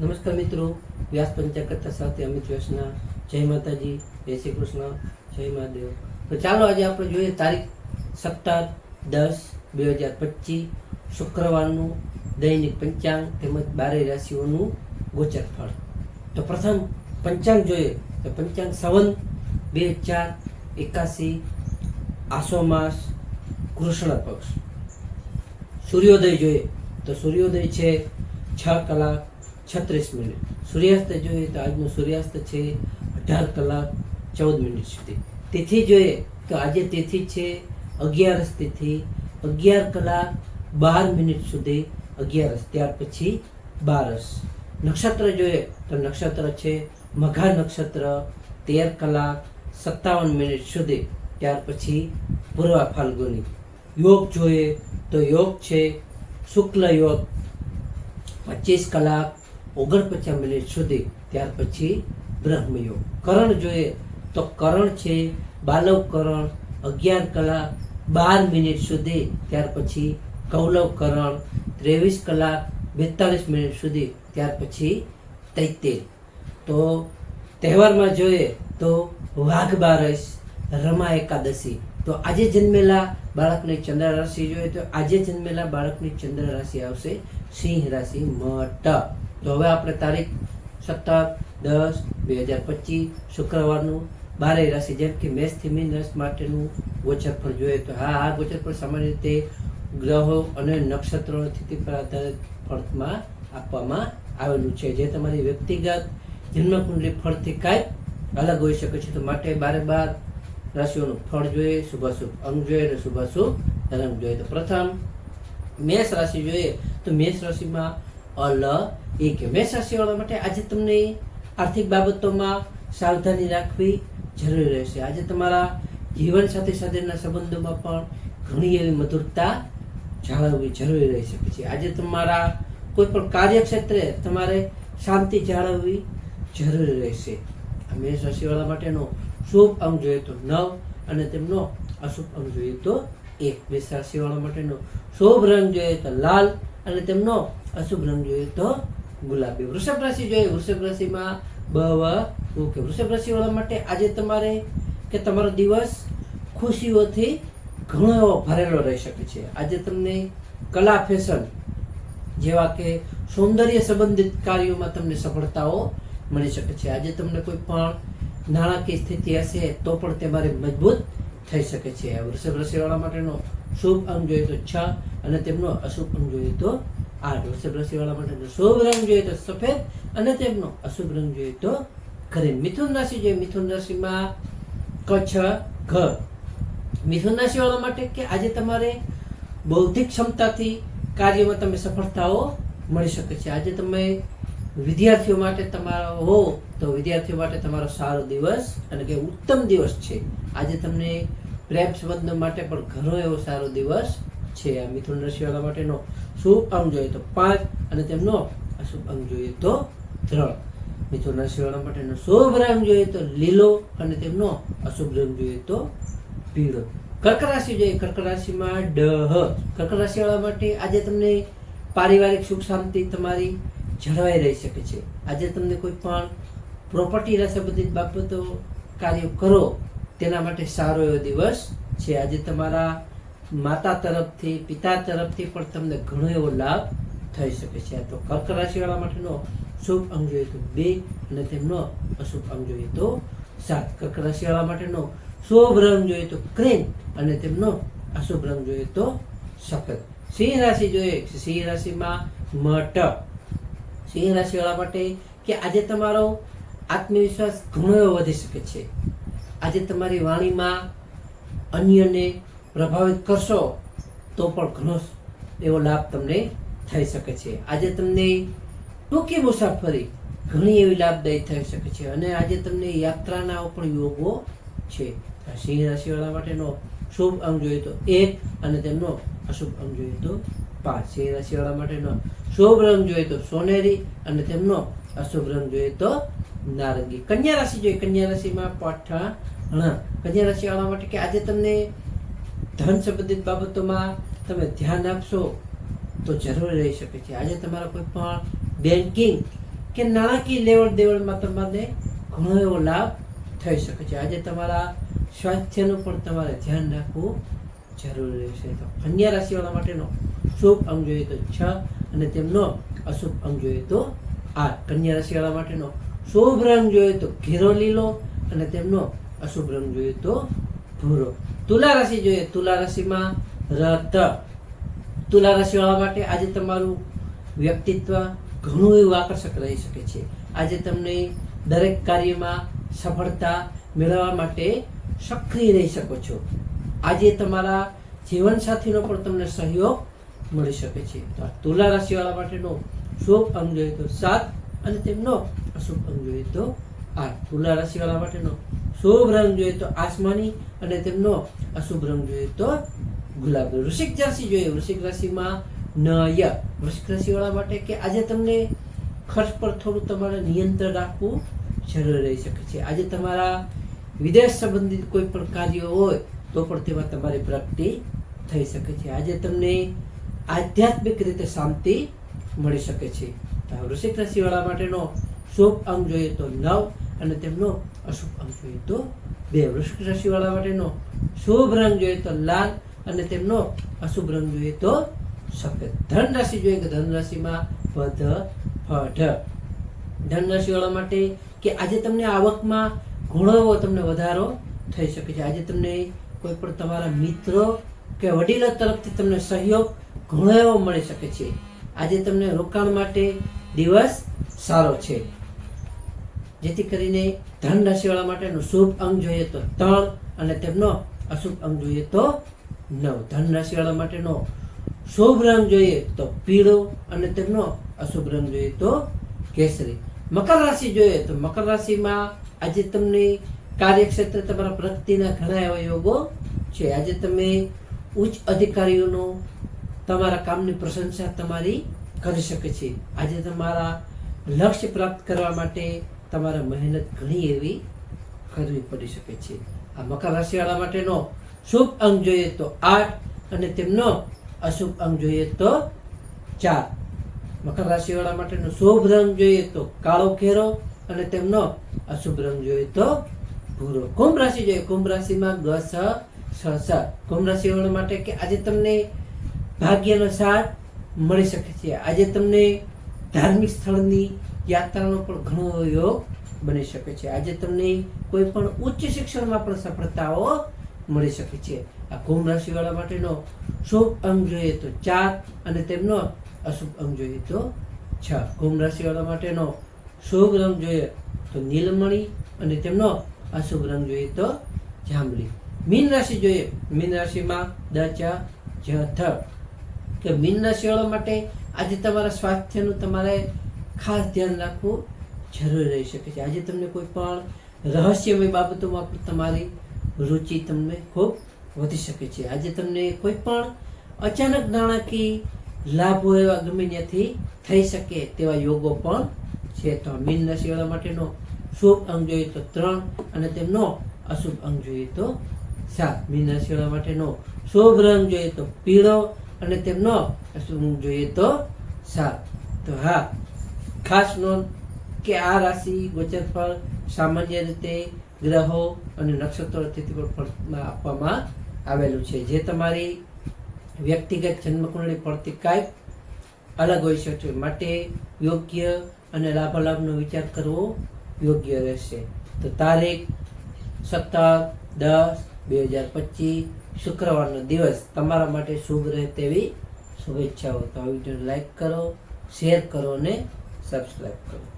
નમસ્કાર મિત્રો. વ્યાસ પંચાકર્તા સાથે અમિત વ્યાસના. જય માતાજી. જય શ્રી કૃષ્ણ. જય મહાદેવ. તો ચાલો આજે આપણે જોઈએ તારીખ સત્તર દસ બે હજાર પચીસ, શુક્રવારનું દૈનિક પંચાંગ તેમજ બારે રાશિઓનું ગોચર ફળ તો પ્રથમ પંચાંગ જોઈએ. તો પંચાંગ સવન, બે ચાર, એકાસી, આસો માસ, કૃષ્ણ પક્ષ. સૂર્યોદય જોઈએ. તો સૂર્યોદય છે છ કલાક છત્રીસ મિનિટ. સૂર્યાસ્ત જોઈએ તો આજનો સૂર્યાસ્ત છે અઢાર કલાક ચૌદ મિનિટ સુધી. તિથિ જોઈએ તો આજે તિથિ છે અગિયારસ તિથિ. અગિયાર કલાક બાર મિનિટ સુધી અગિયારસ. ત્યાર પછી બારસ. નક્ષત્ર જોઈએ તો નક્ષત્ર છે મઘા નક્ષત્ર. તેર કલાક સત્તાવન મિનિટ સુધી. ત્યાર પછી પૂર્વા ફાલ્ગુની. યોગ જોઈએ તો યોગ છે શુક્લ યોગ. પચીસ કલાક ઓગણપચાસ મિનિટ સુધી ત્યાર પછી બ્રહ્મયોગ. કરણ જોઈએ તો કરણ છે, બાલવ કરણ અગિયાર કલાક બાર મિનિટ સુધી ત્યાર પછી કૌલવ કરણ, ત્રેવીસ કલાક, બેતાલીસ મિનિટ સુધી ત્યાર પછી તૈતેર તો તહેવારમાં જોઈએ તો વાઘ બારસ, રમા એકાદશી. તો આજે જન્મેલા બાળકની ચંદ્ર રાશિ જોઈએ તો આજે જન્મેલા બાળકની ચંદ્ર રાશિ આવશે સિંહ રાશિ મટ તો હવે આપણે તારીખ સત્તર દસ બે હજાર પચીસ, શુક્રવારનું બારે રાશિ, જેમ કે મેષથી મીન રાશિ માટેનું ગોચર ફળ જોઈએ તો હા, આ ગોચર ફળ સામાન્ય રીતે ગ્રહો અને નક્ષત્રોની સ્થિતિ પર આધારિત ફળમાં આપવામાં આવેલું છે. જે તમારી વ્યક્તિગત જન્મકુંડલી ફળથી કાંઈ અલગ હોઈ શકે છે. તો માટે બારે બાર રાશિઓનું ફળ જોઈએ, શુભાશુભ અંગ જોઈએ અને શુભાશુભ રંગ જોઈએ. તો પ્રથમ મેષ રાશિ જોઈએ તો મેષ રાશિમાં અલ એ કે મેષ રાશિવાળા માટે આજે તમને આર્થિક બાબતોમાં સાવધાની રાખવી જરૂરી રહેશે. આજે તમારા જીવન સાથે સાથેના સંબંધોમાં પણ ઘણી એવી મધુરતા જાળવવી જરૂરી રહી શકે છે આજે તમારા કોઈ પણ કાર્યક્ષેત્રે તમારે શાંતિ જાળવવી જરૂરી રહેશે. મેષ રાશિવાળા માટેનો શુભ અંગ જોઈએ તો નવ અને તેમનો અશુભ અંગ જોઈએ તો એક. મેષ રાશિવાળા માટેનો શુભ રંગ જોઈએ તો લાલ અને તેમનો અશુભ રંગ જોઈએ તો ગુલાબી. વૃષભ રાશિ જોઈએ. વૃષભ રાશિમાં બવ ઓકે. વૃષભ રાશિવાળા માટે આજે તમારે કે તમારો દિવસ ખુશીઓથી ઘણો એવો ભરેલો રહી શકે છે. આજે તમને કલા, ફેશન જેવા કે સૌંદર્ય સંબંધિત કાર્યોમાં તમને સફળતાઓ મળી શકે છે. આજે તમને કોઈ પણ નાણાકીય સ્થિતિ હશે તો પણ તમારે મજબૂત થઈ શકે છે. વૃષભ રાશિવાળા માટેનો શુભ અંગ જોઈએ તો છ અને તેમનો અશુભ અંગ જોઈએ તો આઠ વૃષભ રાશિવાળા માટે શુભ રંગ જોઈએ તો સફેદ અને તેમનો અશુભ રંગ જોઈએ તો ગ્રીન મિથુન રાશિ જોઈએ. મિથુન રાશિમાં કચ્છ ઘર. મિથુન રાશિવાળા માટે કે આજે તમારે બૌદ્ધિક ક્ષમતાથી કાર્યમાં તમે સફળતાઓ મળી શકે છે. આજે તમે વિદ્યાર્થીઓ માટે તમારો હો તો વિદ્યાર્થીઓ માટે તમારો સારો દિવસ અને કે ઉત્તમ દિવસ છે. આજે તમને પ્રેમ સંબંધો માટે પણ ઘણો એવો સારો દિવસ છે. આ મિથુન રાશિવાળા માટેનો શુભ અંગ જોઈએ તો પાંચ અને તેમનો અશુભ અંગ જોઈએ તો ત્રણ. મિથુનના રાશિવાળા માટેનો શુભ રંગ જોઈએ તો લીલો અને તેમનો અશુભ રંગ જોઈએ તો પીળો. કર્ક રાશિ જોઈએ, કર્ક રાશિમાં ડહ. કર્ક રાશિવાળા માટે આજે તમને પારિવારિક સુખ શાંતિ તમારી જળવાઈ રહી શકે છે. આજે તમને કોઈ પણ પ્રોપર્ટીના સંબંધિત બાબતો કાર્ય કરો, તેના માટે સારો એવો દિવસ છે. આજે તમારા માતા તરફથી, પિતા તરફથી પણ તમને ઘણો એવો લાભ થઈ શકે છે. તો કર્ક રાશિવાળા માટેનો શુભ અંગ જોઈએ તો બે અને તેમનો અશુભ અંગ જોઈએ તો સાત. કર્ક રાશિવાળા માટેનો શુભ રંગ જોઈએ તો ક્રીમ અને તેમનો અશુભ રંગ જોઈએ તો સફેદ. સિંહ રાશિ જોઈએ સિંહ રાશિમાં મઠ સિંહ રાશિવાળા માટે કે આજે તમારો આત્મવિશ્વાસ ઘણો એવો વધી શકે છે. આજે તમારી વાણીમાં અન્યને પ્રભાવિત કરશો, તો પણ ઘણો એવો લાભ તમને થઈ શકે છે. આજે તમને ટૂંકી મુસાફરી ઘણી એવી લાભદાયી થઈ શકે છે અને આજે તમને યાત્રાના પણ યોગો છે. સિંહ રાશિવાળા માટેનો શુભ અંગ જોઈએ તો એક અને તેમનો અશુભ અંગ જોઈએ તો પાંચ. સિંહ રાશિવાળા માટેનો શુભ રંગ જોઈએ તો સોનેરી અને તેમનો અશુભ રંગ જોઈએ તો નારંગી. કન્યા રાશિ જોઈએ. કન્યા રાશિમાં પઠાણ કન્યા રાશિવાળા માટે કે આજે તમને ધન સંબંધિત બાબતોમાં તમે ધ્યાન આપશો તો જરૂર રહી શકે છે. આજે તમારા કોઈ પણ બેન્કિંગ કે નાણાકીય લેવડ દેવડમાં તમને ઘણો એવો લાભ થઈ શકે છે. આજે તમારા સ્વાસ્થ્યનું પણ તમારે ધ્યાન રાખવું જરૂરી રહેશે. તો કન્યા રાશિવાળા માટેનો શુભ અંગ જોઈએ તો છ અને તેમનો અશુભ અંગ જોઈએ તો આઠ. કન્યા રાશિવાળા માટેનો શુભ રંગ જોઈએ તો ઘેરો લીલો અને તેમનો અશુભ રંગ જોઈએ તો ભૂરો. તુલા રાશિ જોઈએ. તુલા રાશિમાં રત. તુલા રાશિવાળા માટે આજે તમારું વ્યક્તિત્વ ઘણું એવું આકર્ષક રહી શકે છે. આજે તમને દરેક કાર્યમાં સફળતા મેળવવા માટે સક્રિય રહી શકો છો. આજે તમારા જીવનસાથીનો પણ તમને સહયોગ મળી શકે છે. તો આ તુલા રાશિવાળા માટેનો શુભ અંગ જોઈએ તો સાત અને તેમનો અશુભ અંગ જોઈએ તો આઠ. તુલા રાશિવાળા માટેનો શુભ રંગ જોઈએ તો આસમાની અને તેમનો અશુભ રંગ જોઈએ તો ગુલાબી વૃશ્ચિક રાશિ જોઈએ. વૃશ્ચિક રાશિમાં નય. વૃશ્ચિક રાશિવાળા માટે કે આજે તમને ખર્ચ પર થોડું તમારે નિયંત્રણ રાખવું જરૂરી રહી શકે છે. આજે તમારા વિદેશ સંબંધિત કોઈ પણ કાર્યો હોય તો પણ તેમાં તમારી પ્રગતિ થઈ શકે છે. આજે તમને આધ્યાત્મિક રીતે શાંતિ મળી શકે છે. વૃશ્ચિક રાશિવાળા માટેનો શુભ અંગ જોઈએ તો નવ. અને તેમનો અશુભ અંગ જોઈએ તો બે વૃશ્ચિક રાશિવાળા માટેનો શુભ રંગ જોઈએ તો લાલ અને તેમનો અશુભ રંગ જોઈએ તો સફેદ. ધન રાશિ જોઈએ કે ધન રાશિમાં વધ ફઢ ધન રાશિવાળા માટે કે આજે તમને આવકમાં ઘણો તમને વધારો થઈ શકે છે. આજે તમને કોઈ પણ તમારા મિત્રો કે વડીલો તરફથી તમને સહયોગ, ઘણો એવો મળી શકે છે. આજે તમને રોકાણ માટે દિવસ સારો છે. જેથી કરીને ધન રાશિવાળા માટેનો શુભ અંગ જોઈએ તો ત્રણ અને તેમનો અશુભ અંગ જોઈએ તો નવ. ધન રાશિવાળા માટેનો શુભ રંગ જોઈએ તો પીળો અને તેમનો અશુભ રંગ જોઈએ તો કેસરી. મકર રાશિ જોઈએ તો મકર રાશિમાં આજે તમને કાર્યક્ષેત્રે તમારા પ્રગતિના ઘણા એવા યોગો છે. આજે તમે ઉચ્ચ અધિકારીઓનો તમારા કામની પ્રશંસા તમારી કરી શકે છે. આજે તમારા લક્ષ્ય પ્રાપ્ત કરવા માટે તમારે મહેનત ઘણી એવી કરવી પડી શકે છે. આ મકર રાશિવાળા માટેનો શુભ અંગ જોઈએ તો આઠ અને તેમનો અશુભ અંગ જોઈએ તો ચાર. મકર રાશિવાળા માટેનો શુભ રંગ જોઈએ તો કાળો ઘેરો અને તેમનો અશુભ રંગ જોઈએ તો ભૂરો. કુંભ રાશિ જોઈએ. કુંભ રાશિમાં ગ સ સ. કુંભ રાશિવાળા માટે કે આજે તમને ભાગ્યનો સાથ મળી શકે છે. આજે તમને ધાર્મિક સ્થળની યાત્રાનો પણ ઘણો યોગ બની શકે છે. આજે તમને કોઈ પણ ઉચ્ચ શિક્ષણમાં પણ સફળતાઓ મળી શકે છે. આ કુંભ રાશિવાળા માટેનો શુભ અંગ જોઈએ તો ચાર અને તેમનો અશુભ અંગ જોઈએ તો છ. કુંભ રાશિવાળા માટેનો શુભ રંગ જોઈએ તો નીલમણી અને તેમનો અશુભ રંગ જોઈએ તો જાંબલી. મીન રાશિ જોઈએ. મીન રાશિમાં દ, ચ, જ, થ. કે મીન રાશિવાળા માટે આજે તમારા સ્વાસ્થ્યનું તમારે ખાસ ધ્યાન રાખવું જરૂરી રહી શકે છે. આજે તમને કોઈ પણ રહસ્યમય બાબતોમાં પણ તમારી રુચિ તમને ખૂબ વધી શકે છે. આજે તમને કોઈ પણ અચાનક નાણાકીય લાભો એવા ગમે ત્યાંથી થઈ શકે તેવા યોગો પણ છે. તો મીન રાશિવાળા માટેનો શુભ અંગ જોઈએ તો ત્રણ અને તેમનો અશુભ અંગ જોઈએ તો સાત. મીન રાશિવાળા માટેનો શુભ રંગ જોઈએ તો પીળો અને તેમનો અશુભ અંગ જોઈએ તો સાત. તો હા ખાસ નોંધ કે આ રાશિ ગોચર ફળ સામાન્ય રીતે ગ્રહો અને નક્ષત્રો તિથિ પર ફળમાં આપવામાં આવેલું છે. જે તમારી વ્યક્તિગત જન્મકુંડળી પડતી કાંઈક અલગ હોઈ શકે માટે યોગ્ય અને લાભાલાભનો વિચાર કરવો યોગ્ય રહેશે. તો તારીખ સત્તર દસ, બે હજાર પચીસ, શુક્રવારનો દિવસ તમારા માટે શુભ રહે તેવી શુભેચ્છાઓ. તો આ વિડીયોને લાઈક કરો, શેર કરો અને સબસ્ક્રાઈબ કરો.